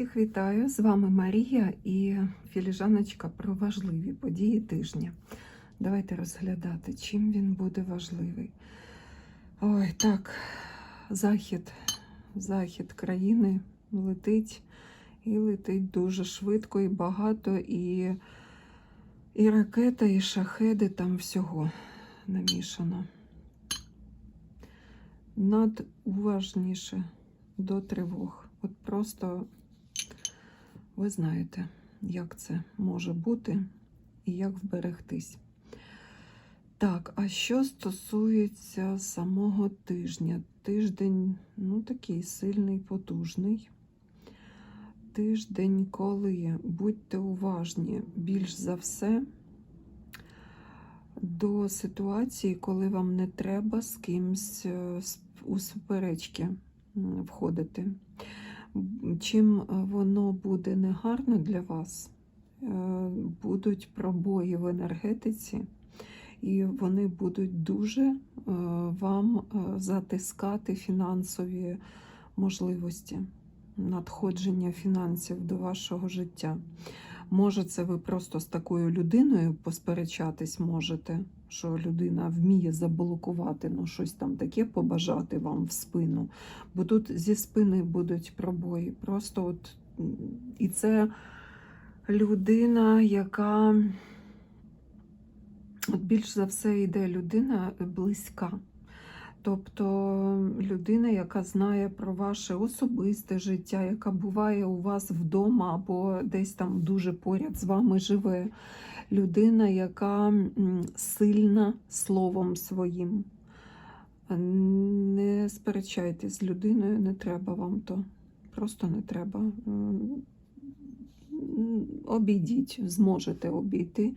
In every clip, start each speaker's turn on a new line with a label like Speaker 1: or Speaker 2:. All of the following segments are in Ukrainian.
Speaker 1: Всіх вітаю! З вами Марія і філіжаночка про важливі події тижня. Давайте розглядати, чим він буде важливий. Ой, так, захід, захід країни летить і летить дуже швидко і багато, і, і ракета, і шахеди там всього намішано. Надуважніше до тривог. От просто ви знаєте, як це може бути і як вберегтись. Так, а що стосується самого тижня? Тиждень, ну, такий сильний, потужний. Тиждень, коли будьте уважні більш за все до ситуації, коли вам не треба з кимсь е, у суперечки входити. Чим воно буде негарно для вас, е, будуть пробої в енергетиці, і вони будуть дуже е, вам е, затискати фінансові можливості, надходження фінансів до вашого життя. Може, це ви просто з такою людиною посперечатись можете, що людина вміє заблокувати, ну щось там таке побажати вам в спину. Бо тут зі спини будуть пробої. Просто от і це людина, яка от більш за все йде людина близька. Тобто людина, яка знає про ваше особисте життя, яка буває у вас вдома або десь там дуже поряд з вами живе. Людина, яка сильна словом своїм. Не сперечайтесь з людиною, не треба вам то. Просто не треба. Обійдіть, зможете обійти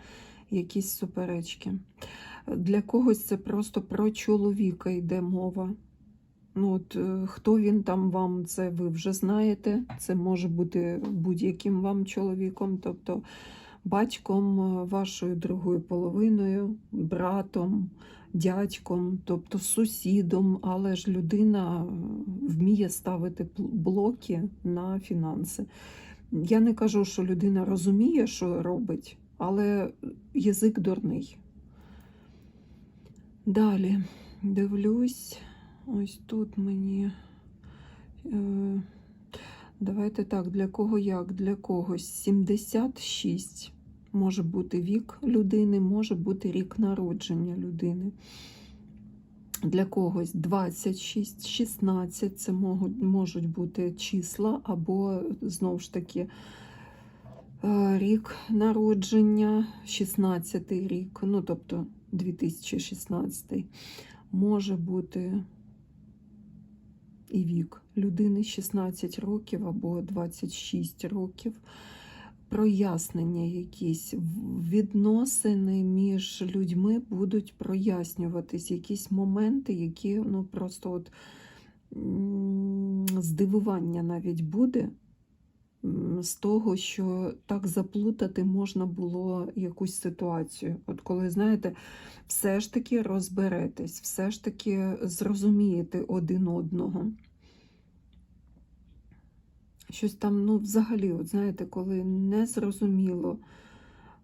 Speaker 1: якісь суперечки. Для когось це просто про чоловіка йде мова. Ну, от, Хто він там вам, це ви вже знаєте. Це може бути будь-яким вам чоловіком, тобто батьком, вашою другою половиною, братом, дядьком, тобто сусідом, але ж людина вміє ставити блоки на фінанси. Я не кажу, що людина розуміє, що робить, але язик дурний. Далі дивлюсь, ось тут мені. Давайте так, для кого як? Для когось 76 може бути вік людини, може бути рік народження людини. Для когось 26, 16 це можуть бути числа, або, знову ж таки, е, рік народження, 16 рік, ну, тобто 2016 може бути і вік людини 16 років або 26 років. Прояснення якісь відносини між людьми будуть прояснюватись, якісь моменти, які ну, просто от здивування навіть буде з того, що так заплутати можна було якусь ситуацію. От коли, знаєте, все ж таки розберетесь, все ж таки зрозумієте один одного. Щось там, ну, взагалі, от знаєте, коли не зрозуміло,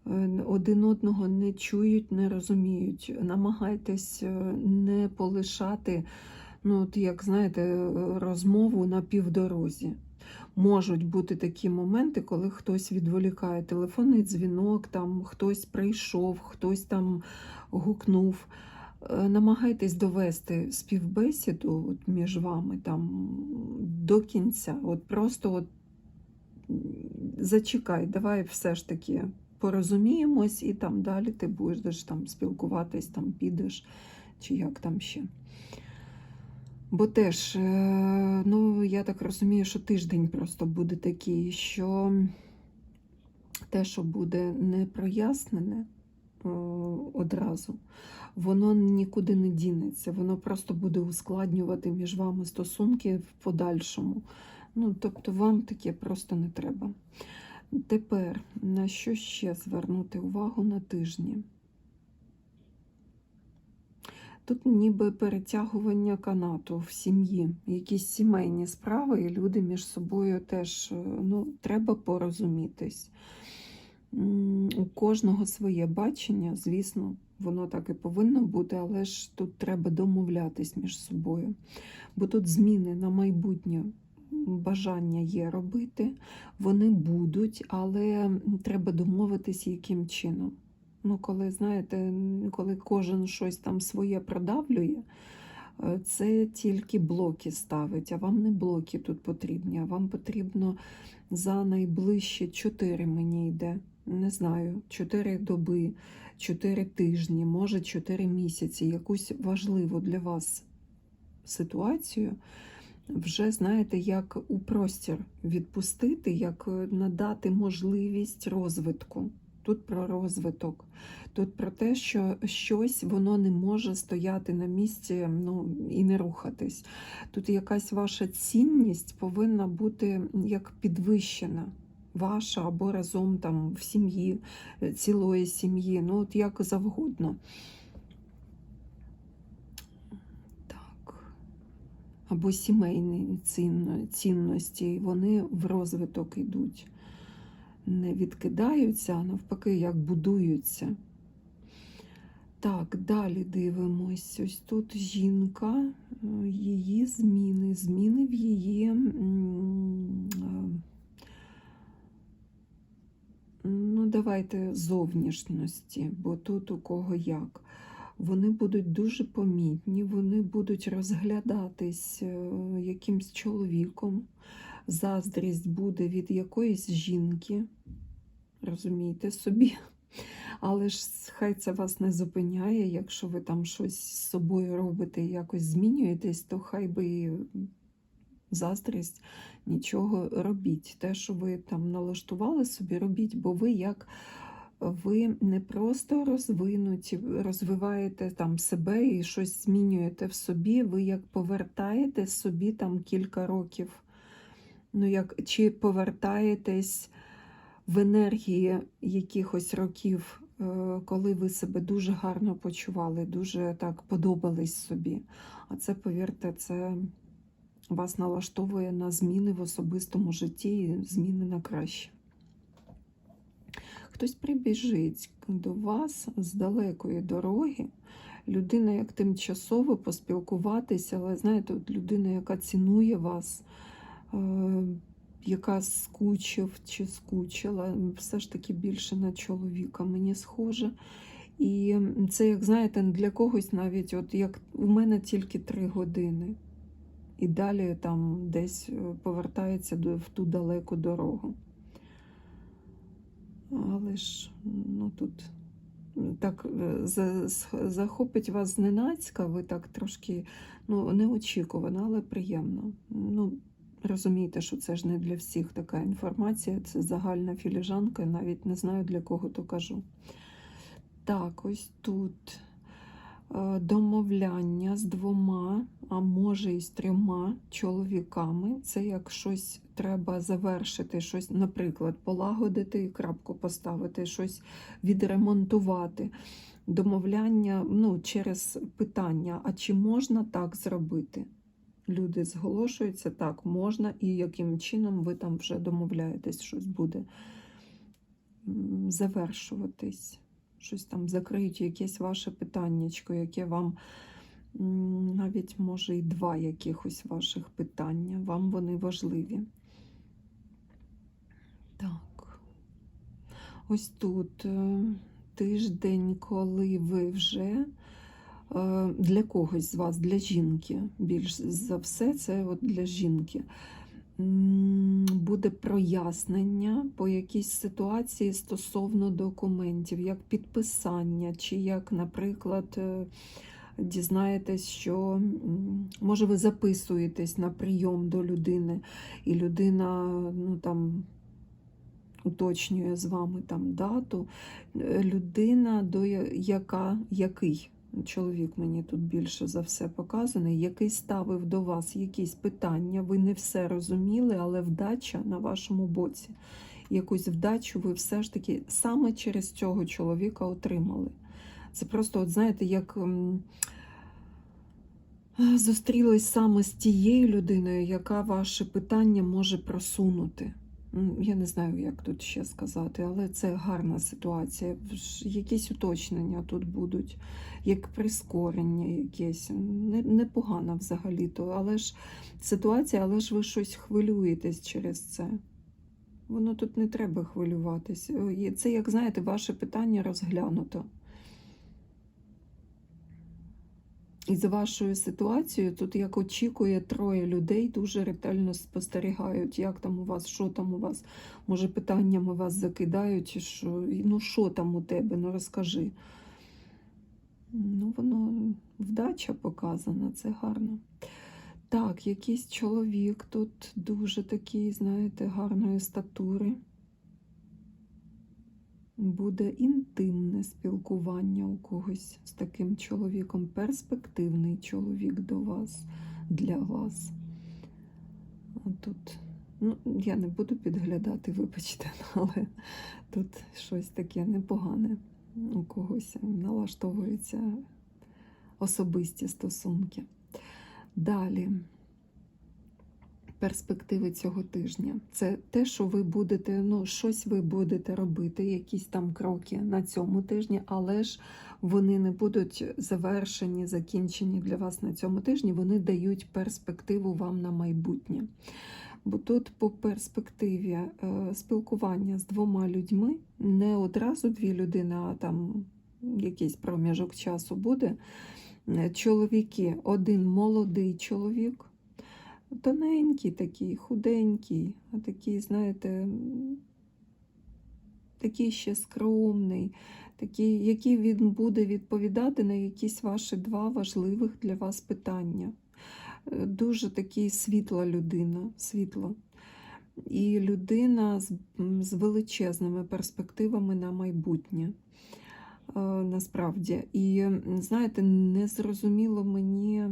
Speaker 1: е, один одного не чують, не розуміють, намагайтесь е, не полишати, ну, от як знаєте, розмову на півдорозі можуть бути такі моменти, коли хтось відволікає телефонний дзвінок, там хтось прийшов, хтось там гукнув. Е, намагайтесь довести співбесіду от між вами там до кінця. От Просто от зачекай, давай все ж таки порозуміємось, і там далі ти будеш там спілкуватись, там підеш, чи як там ще. Бо теж, е, ну, я так розумію, що тиждень просто буде такий, що те, що буде не прояснене одразу, воно нікуди не дінеться, воно просто буде ускладнювати між вами стосунки в подальшому. Ну, Тобто, вам таке просто не треба. Тепер на що ще звернути увагу на тижні? Тут ніби перетягування канату в сім'ї, якісь сімейні справи, і люди між собою теж е, ну, треба порозумітись. У кожного своє бачення, звісно, воно так і повинно бути, але ж тут треба домовлятись між собою. Бо тут зміни на майбутнє бажання є робити, вони будуть, але треба домовитись, яким чином. Ну, коли, знаєте, коли кожен щось там своє продавлює, е, це тільки блоки ставить, а вам не блоки тут потрібні, а вам потрібно за найближчі 4 мені йде. Не знаю, 4 доби, 4 тижні, може 4 місяці, якусь важливу для вас ситуацію. Вже знаєте, як у простір відпустити, як е, надати можливість розвитку. Тут про розвиток, тут про те, що щось воно не може стояти на місці ну, і не рухатись. Тут якась ваша цінність повинна бути як підвищена, ваша або разом там в сім'ї, е, цілої сім'ї, ну от як завгодно. Так. Або сімейні цінно- цінності, вони в розвиток йдуть не відкидаються, а навпаки, як будуються. Так, далі дивимось. Ось тут жінка, її зміни, зміни в її. е, Ну, давайте зовнішності, бо тут у кого як. Вони будуть дуже помітні, вони будуть розглядатись е, якимсь чоловіком. Заздрість буде від якоїсь жінки, розумієте собі. Але ж хай це вас не зупиняє. Якщо ви там щось з собою робите і якось змінюєтесь, то хай би заздрість нічого робіть. Те, що ви там налаштували собі, робіть, бо ви як ви не просто розвинуті, розвиваєте там себе і щось змінюєте в собі, ви як повертаєте собі там кілька років. Ну, як, чи повертаєтесь в енергії якихось років, е, коли ви себе дуже гарно почували, дуже так подобались собі. А це, повірте, це вас налаштовує на зміни в особистому житті і зміни на краще. Хтось прибіжить до вас з далекої дороги. Людина, як тимчасово поспілкуватися, але знаєте, от людина, яка цінує вас, яка скучив чи скучила, все ж таки більше на чоловіка мені схоже. І це, як знаєте, для когось навіть, от як у мене тільки три години, і далі там десь е, повертається в ту далеку дорогу. Але ж ну тут так е, захопить вас зненацька, ви так трошки ну, неочікувано, але приємно. Ну, розумієте, що це ж не для всіх така інформація, це загальна філіжанка, навіть не знаю для кого то кажу. Так, ось тут е, домовляння з двома, а може і з трьома чоловіками. Це як щось треба завершити, щось, наприклад, полагодити і крапку поставити, щось відремонтувати. Домовляння ну, через питання, а чи можна так зробити? Люди зголошуються, так, можна, і яким чином ви там вже домовляєтесь, щось буде завершуватись щось там закриють, якесь ваше питаннячко, яке вам навіть може і два якихось ваших питання. Вам вони важливі. Так. Ось тут е, тиждень, коли ви вже для когось з вас, для жінки, більш за все, це от для жінки. Буде прояснення по якійсь ситуації стосовно документів, як підписання, чи як, наприклад, е, дізнаєтесь, що може ви записуєтесь на прийом до людини, і людина ну, там, уточнює з вами там дату. Е, Людина, до яка, який чоловік мені тут більше за все показаний, який ставив до вас якісь питання, ви не все розуміли, але вдача на вашому боці. Якусь вдачу ви все ж таки саме через цього чоловіка отримали. Це просто, от знаєте, як е, зустрілись саме з тією людиною, яка ваше питання може просунути. Я не знаю, як тут ще сказати, але це гарна ситуація. Якісь уточнення тут будуть, як прискорення якесь. Не- Непогано взагалі-то, але ж ситуація, але ж ви щось хвилюєтесь через це. Воно тут не треба хвилюватись. Е, Це, як знаєте, ваше питання розглянуто. І за вашою ситуацією тут як очікує троє людей, дуже ретельно спостерігають, як там у вас, що там у вас. Може, питаннями вас закидають, що, ну що там у тебе, ну розкажи. Ну, воно вдача показана, це гарно. Так, якийсь чоловік тут дуже такий, знаєте, гарної статури. Буде інтимне спілкування у когось з таким чоловіком, перспективний чоловік до вас, для вас. Тут, ну, я не буду підглядати, вибачте, але тут щось таке непогане у когось налаштовуються особисті стосунки. Далі. Перспективи цього тижня. Це те, що ви будете, ну, щось ви будете робити, якісь там кроки на цьому тижні, але ж вони не будуть завершені, закінчені для вас на цьому тижні. Вони дають перспективу вам на майбутнє. Бо тут по перспективі е, спілкування з двома людьми, не одразу дві людини, а там якийсь проміжок часу буде. Е, Чоловіки, один молодий чоловік, тоненький такий, худенький, а такий, знаєте, такий ще скромний, такий, який він буде відповідати на якісь ваші два важливих для вас питання. Е, Дуже такий світла людина, світла. І людина з, з величезними перспективами на майбутнє. Е, Насправді. І знаєте, не зрозуміло мені,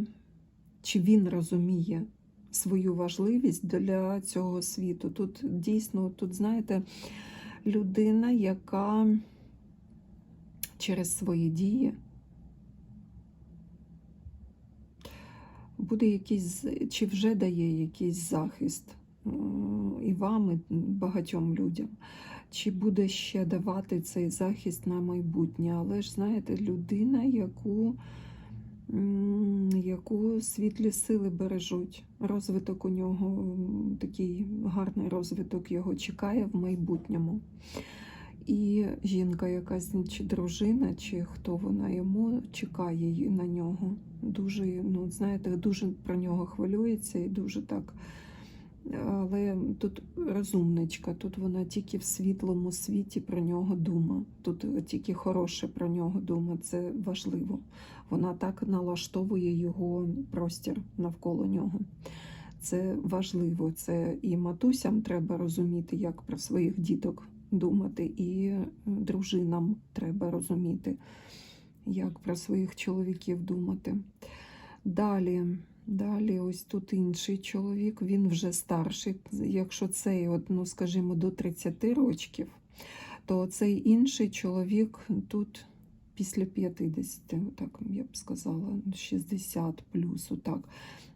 Speaker 1: чи він розуміє свою важливість для цього світу. Тут дійсно, тут, знаєте, людина, яка через свої дії буде якийсь, чи вже дає якийсь захист і вам, і багатьом людям. Чи буде ще давати цей захист на майбутнє. Але ж, знаєте, людина, яку яку світлі сили бережуть. Розвиток у нього такий гарний розвиток його чекає в майбутньому. І жінка, якась чи дружина, чи хто вона йому чекає на нього. Дуже, ну знаєте, дуже про нього хвилюється і дуже так. Але тут розумничка, тут вона тільки в світлому світі про нього дума. Тут тільки хороше про нього дума, це важливо. Вона так налаштовує його простір навколо нього. Це важливо. Це і матусям треба розуміти, як про своїх діток думати, і е, дружинам треба розуміти, як про своїх чоловіків думати. Далі. Далі, ось тут інший чоловік, він вже старший. Якщо цей, ну, скажімо, до 30 років, то цей інший чоловік тут після 50, так я б сказала, 60 плюс, отак.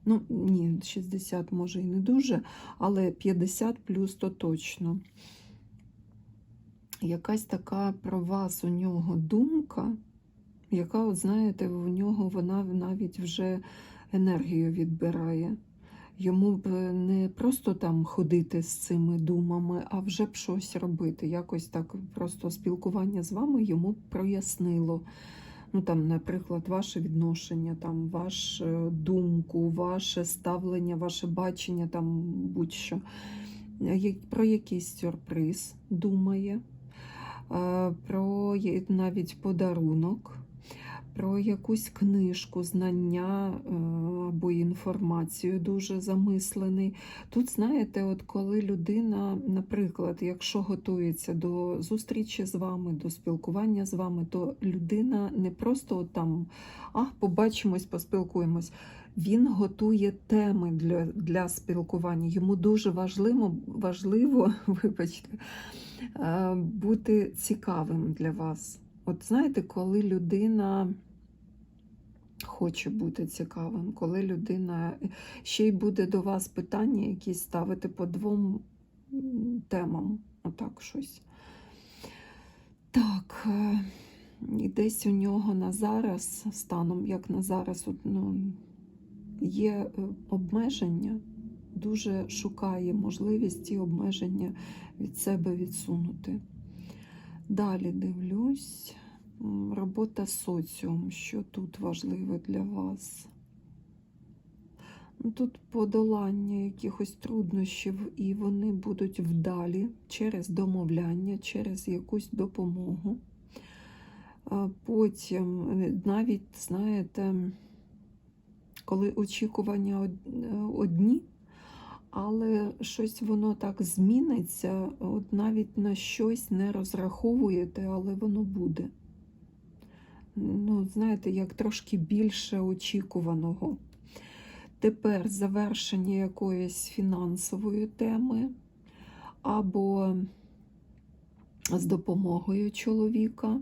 Speaker 1: Ну, ні, 60 може і не дуже, але 50 плюс то точно. Якась така про вас у нього думка, яка, от знаєте, у нього вона навіть вже енергію відбирає. Йому б не просто там ходити з цими думами, а вже б щось робити. Якось так просто спілкування з вами йому б прояснило. Ну, там, наприклад, ваше відношення, там, вашу думку, ваше ставлення, ваше бачення, там будь-що. Про якийсь сюрприз думає, е, про навіть подарунок про якусь книжку, знання е, або інформацію дуже замислений. Тут, знаєте, от коли людина, наприклад, якщо готується до зустрічі з вами, до спілкування з вами, то людина не просто от там а, побачимось, поспілкуємось. Він готує теми для, для спілкування. Йому дуже важливо, важливо вибачте, е, бути цікавим для вас. От знаєте, коли людина хоче бути цікавим, коли людина ще й буде до вас питання якісь ставити по двом темам, отак щось. Так, е, і десь у нього на зараз, станом як на зараз, ну, є е, обмеження, дуже шукає можливість ці обмеження від себе відсунути. Далі дивлюсь. Робота соціум, що тут важливе для вас? Ну, Тут подолання якихось труднощів, і вони будуть вдалі через домовляння, через якусь допомогу. Потім е, навіть, знаєте, коли очікування е, одні, але щось воно так зміниться, от навіть на щось не розраховуєте, але воно буде. Ну, знаєте, як трошки більше очікуваного. Тепер завершення якоїсь фінансової теми, або з допомогою чоловіка.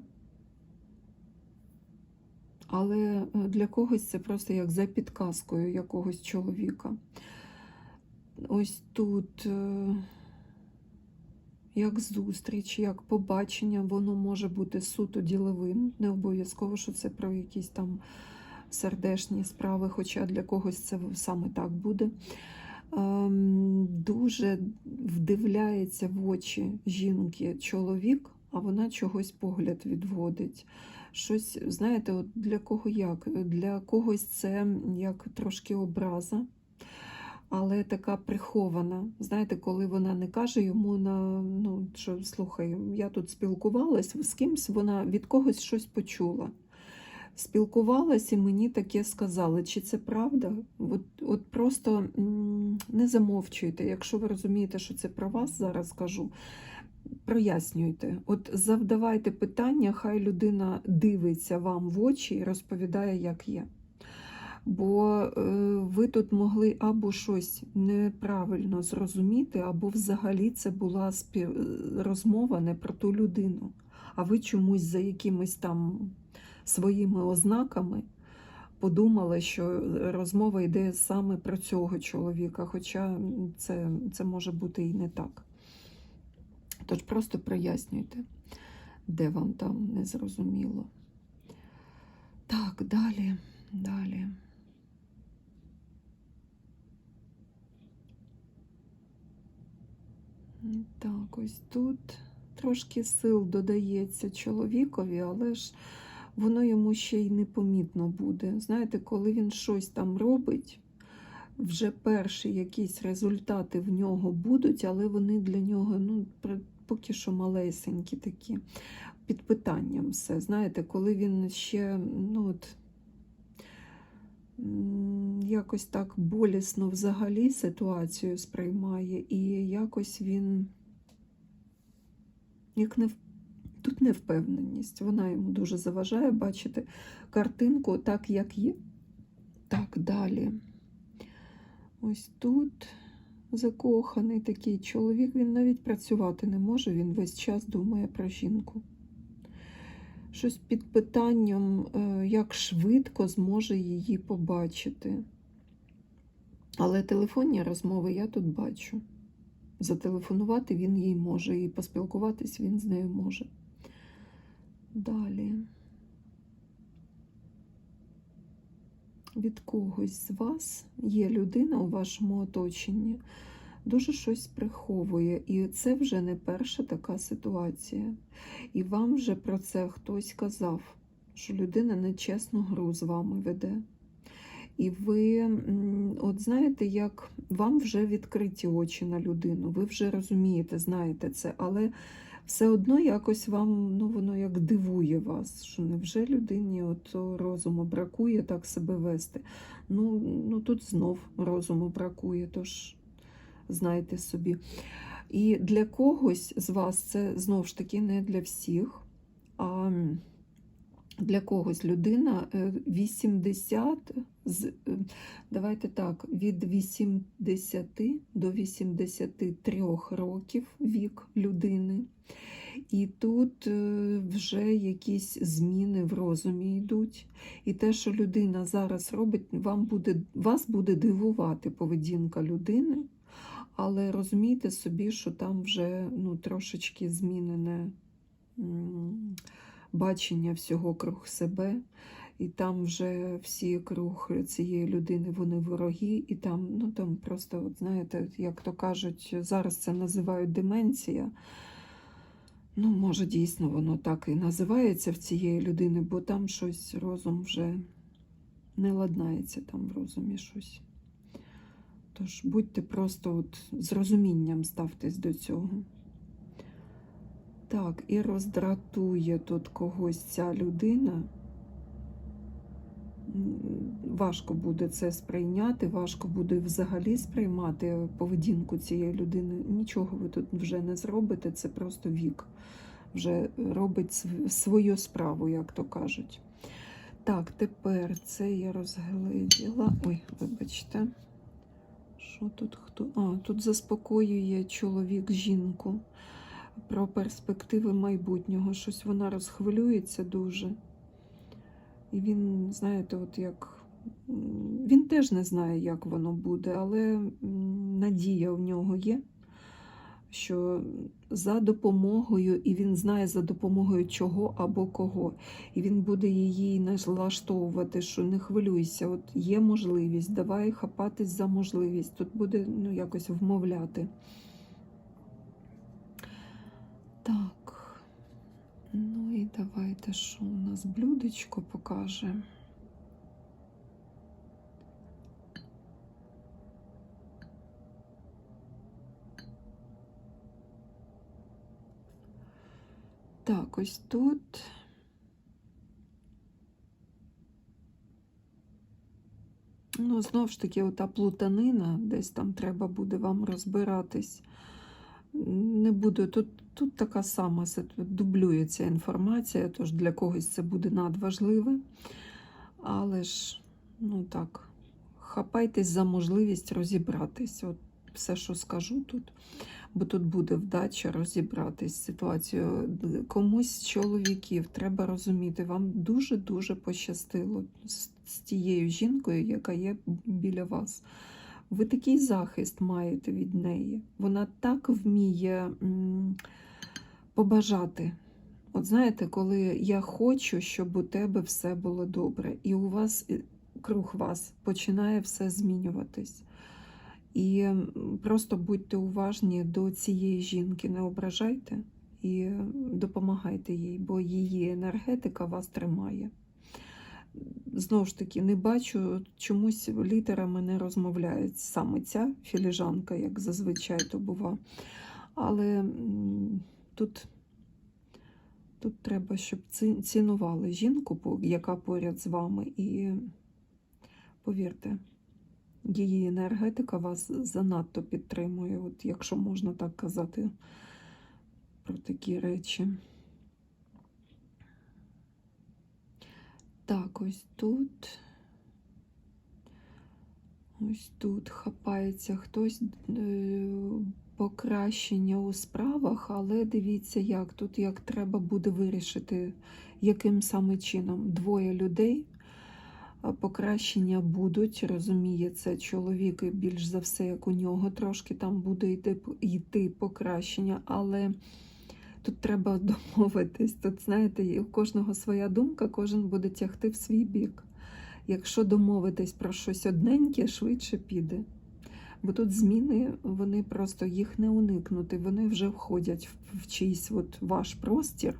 Speaker 1: Але е, для когось це просто як за підказкою якогось чоловіка. Ось тут е, як зустріч, як побачення, воно може бути суто діловим. Не обов'язково, що це про якісь там сердешні справи, хоча для когось це саме так буде. Ем, Дуже вдивляється в очі жінки чоловік, а вона чогось погляд відводить. Щось, знаєте, от для кого як? Для когось це як трошки образа, але така прихована. Знаєте, коли вона не каже йому на ну, що слухай, я тут спілкувалась з кимсь, вона від когось щось почула. Спілкувалась і мені таке сказали. Чи це правда? От, от просто не замовчуйте. Якщо ви розумієте, що це про вас зараз кажу, прояснюйте. От завдавайте питання, хай людина дивиться вам в очі і розповідає, як є. Бо е, ви тут могли або щось неправильно зрозуміти, або взагалі це була спів... розмова не про ту людину. А ви чомусь за якимись там своїми ознаками подумали, що розмова йде саме про цього чоловіка, хоча це, це може бути і не так. Тож просто прояснюйте, де вам там не зрозуміло. Так, далі, далі. Так, ось тут трошки сил додається чоловікові, але ж воно йому ще й непомітно буде. Знаєте, коли він щось там робить, вже перші якісь результати в нього будуть, але вони для нього ну, поки що малесенькі такі, під питанням все. Знаєте, коли він ще ну, от, якось так болісно взагалі ситуацію сприймає, і якось він як не тут невпевненість. Вона йому дуже заважає бачити картинку так, як є. Так, далі. Ось тут закоханий такий чоловік, він навіть працювати не може, він весь час думає про жінку. Щось під питанням, е, як швидко зможе її побачити. Але телефонні розмови я тут бачу. Зателефонувати він їй може, і поспілкуватись він з нею може. Далі. Від когось з вас є людина у вашому оточенні, дуже щось приховує. І це вже не перша така ситуація. І вам вже про це хтось казав, що людина нечесну гру з вами веде. І ви, от знаєте, як вам вже відкриті очі на людину, ви вже розумієте, знаєте це, але все одно якось вам ну, воно як дивує вас, що невже людині от розуму бракує так себе вести. Ну, ну тут знов розуму бракує, тож знайте собі. І для когось з вас це знов ж таки не для всіх. А Для когось людина е, 80, з- е, давайте так, від 80 до 83 років вік людини. І тут е, вже якісь зміни в розумі йдуть. І те, що людина зараз робить, вам буде, вас буде дивувати поведінка людини, але розумійте собі, що там вже ну, трошечки змінене бачення всього круг себе. І там вже всі круг цієї людини вони вороги, і там, ну там просто, от знаєте, як то кажуть, зараз це називають деменція. Ну, може, дійсно, воно так і називається в цієї людини, бо там щось розум вже не ладнається там в розумі щось. Тож будьте просто от з розумінням ставтесь до цього. Так, і роздратує тут когось ця людина. Важко буде це сприйняти, важко буде взагалі сприймати поведінку цієї людини. Нічого ви тут вже не зробите, це просто вік. Вже робить свою справу, як то кажуть. Так, тепер це я розгляділа. Ой, вибачте. Що тут хто? А, тут заспокоює чоловік жінку про перспективи майбутнього. Щось вона розхвилюється дуже. І він, знаєте, от як він теж не знає, як воно буде, але надія в нього є, що за допомогою, і він знає за допомогою чого або кого. І він буде її налаштовувати, що не хвилюйся, от є можливість, давай хапатись за можливість. Тут буде ну, якось вмовляти. Так. Ну і давайте, що у нас блюдечко покаже. Так, ось тут. Ну, знову ж таки, ота плутанина, десь там треба буде вам розбиратись. Не буду. Тут, тут така сама дублюється інформація, тож для когось це буде надважливе. Але ж, ну так, хапайтесь за можливість розібратись. От все, що скажу тут. Бо тут буде вдача розібратись з ситуацією. Комусь з чоловіків треба розуміти, вам дуже-дуже пощастило з, тією жінкою, яка є біля вас. Ви такий захист маєте від неї. Вона так вміє побажати. От знаєте, коли я хочу, щоб у тебе все було добре, і у вас круг вас починає все змінюватись. І просто будьте уважні до цієї жінки, не ображайте і допомагайте їй, бо її енергетика вас тримає. Знову ж таки, не бачу, чомусь літерами не розмовляють саме ця філіжанка, як зазвичай то бува. Але тут, тут треба, щоб цінували жінку, яка поряд з вами, і повірте, її енергетика вас занадто підтримує, от якщо можна так казати про такі речі. Так, ось тут. Ось тут хапається хтось е, покращення у справах, але дивіться, як тут як треба буде вирішити, яким саме чином. Двоє людей. Покращення будуть, розуміє це чоловік, більш за все, як у нього трошки там буде йти, йти покращення, але тут треба домовитись. Тут, знаєте, у кожного своя думка, кожен буде тягти в свій бік. Якщо домовитись про щось одненьке, швидше піде. Бо тут зміни, вони просто їх не уникнути, вони вже входять в чийсь от ваш простір,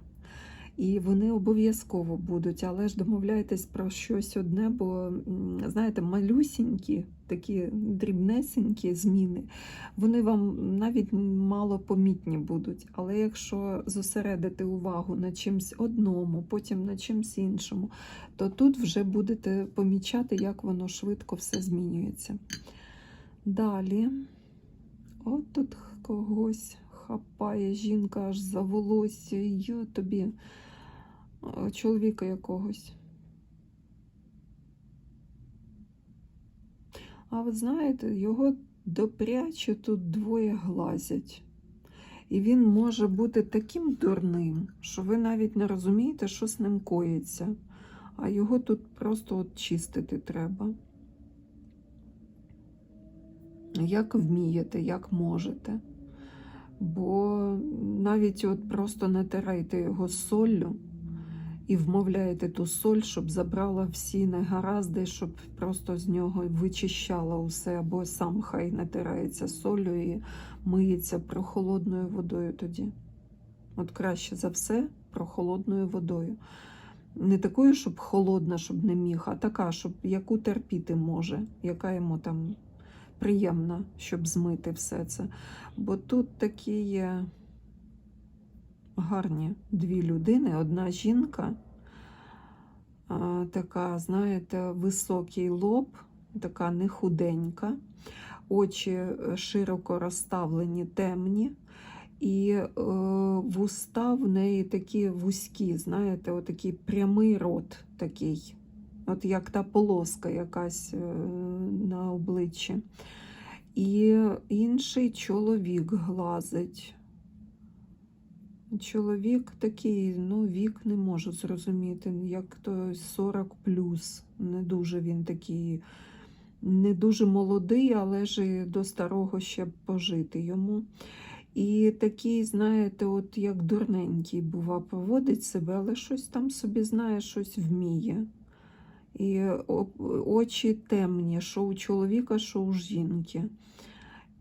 Speaker 1: і вони обов'язково будуть. Але ж домовляйтесь про щось одне, бо знаєте, малюсінькі, такі дрібнесенькі зміни, вони вам навіть мало помітні будуть. Але якщо зосередити увагу на чимсь одному, потім на чимсь іншому, то тут вже будете помічати, як воно швидко все змінюється. Далі, от тут когось хапає жінка аж за волосся, йо тобі. Е, чоловіка якогось. А ви знаєте, його допряче тут двоє глазять. І він може бути таким дурним, що ви навіть не розумієте, що з ним коїться. А його тут просто от чистити треба. Як вмієте, як можете. Бо навіть от просто натирайте його соллю і вмовляєте ту соль, щоб забрала всі негаразди, щоб просто з нього вичищала усе, або сам хай натирається солью і миється прохолодною водою тоді. От краще за все прохолодною водою. Не такою, щоб холодна, щоб не міг, а така, щоб яку терпіти може, яка йому там приємна, щоб змити все це. Бо тут такі є гарні дві людини, одна жінка, така, знаєте, високий лоб, така не худенька, очі е, широко розставлені, темні. І е, вуста в неї такі вузькі, знаєте, отакий прямий рот такий, от як та полоска якась е, на обличчі. І інший чоловік глазить. Чоловік такий, ну, вік не можу зрозуміти, як то 40 плюс. Не дуже він такий, не дуже молодий, але ж до старого ще пожити йому. І такий, знаєте, от як дурненький, бува, поводить себе, але щось там собі знає, щось вміє. І очі темні, що у чоловіка, що у жінки.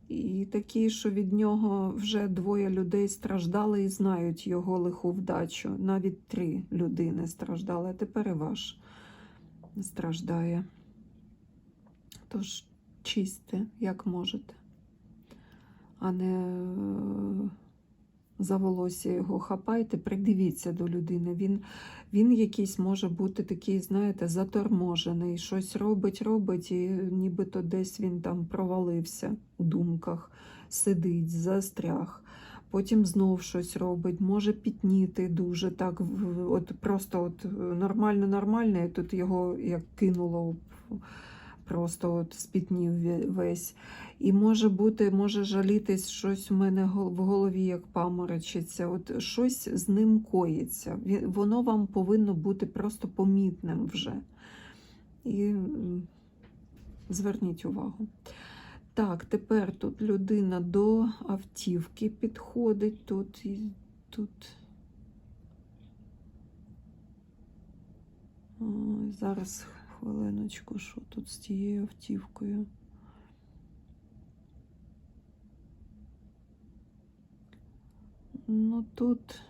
Speaker 1: І такі, що від нього вже двоє людей страждали і знають його лиху вдачу. Навіть три людини страждали, а тепер і ваш страждає. Тож чисте, як можете, а не е, за волосся його хапайте, придивіться до людини. Він, він якийсь може бути такий, знаєте, заторможений, щось робить, робить, і нібито десь він там провалився у думках, сидить, застряг. Потім знов щось робить, може пітніти дуже так, от просто от нормально-нормально, і тут його як кинуло просто от спітнів ве- весь. І може бути, може жалітись щось у мене в голові, як паморочиться, от щось з ним коїться. Воно вам повинно бути просто помітним вже. І зверніть увагу. Так, тепер тут людина до автівки підходить. Тут і тут. Зараз хвилиночку, що тут з тією автівкою. Ну тут.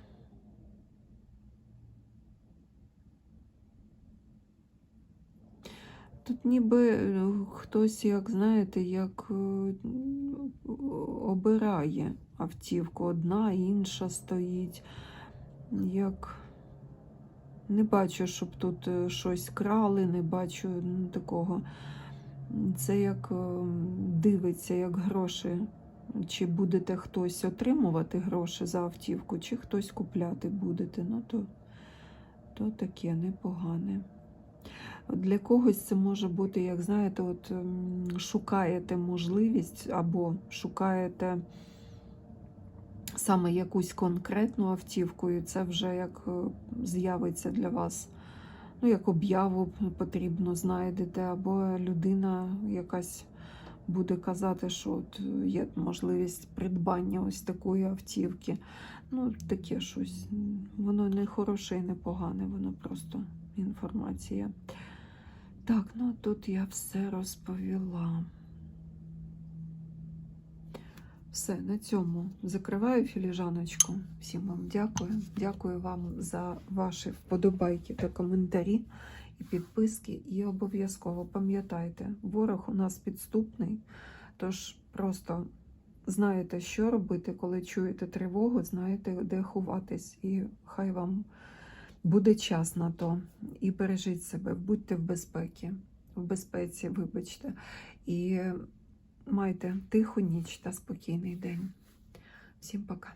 Speaker 1: Тут ніби е, хтось, як знаєте, як е, обирає автівку. Одна, інша стоїть. Як не бачу, щоб тут е, щось крали, не бачу такого. Це як е, дивиться, як гроші. Чи будете хтось отримувати гроші за автівку, чи хтось купляти будете. Ну, то, то таке непогане. Для когось це може бути, як знаєте, от ем, шукаєте можливість або шукаєте саме якусь конкретну автівку, і це вже як е, з'явиться для вас, ну, як об'яву потрібно знайдете, або людина якась буде казати, що от є можливість придбання ось такої автівки. Ну, таке щось. Воно не хороше і не погане, воно просто інформація. Так, ну тут я все розповіла. Все, на цьому закриваю філіжаночку. Всім вам дякую. Дякую вам за ваші вподобайки та коментарі і підписки. І обов'язково пам'ятайте, ворог у нас підступний, тож просто знаєте, що робити, коли чуєте тривогу, знаєте, де ховатись. І хай вам буде час на то. І бережіть себе, будьте в безпеці, в безпеці, вибачте. І майте тиху ніч та спокійний день. Всім пока.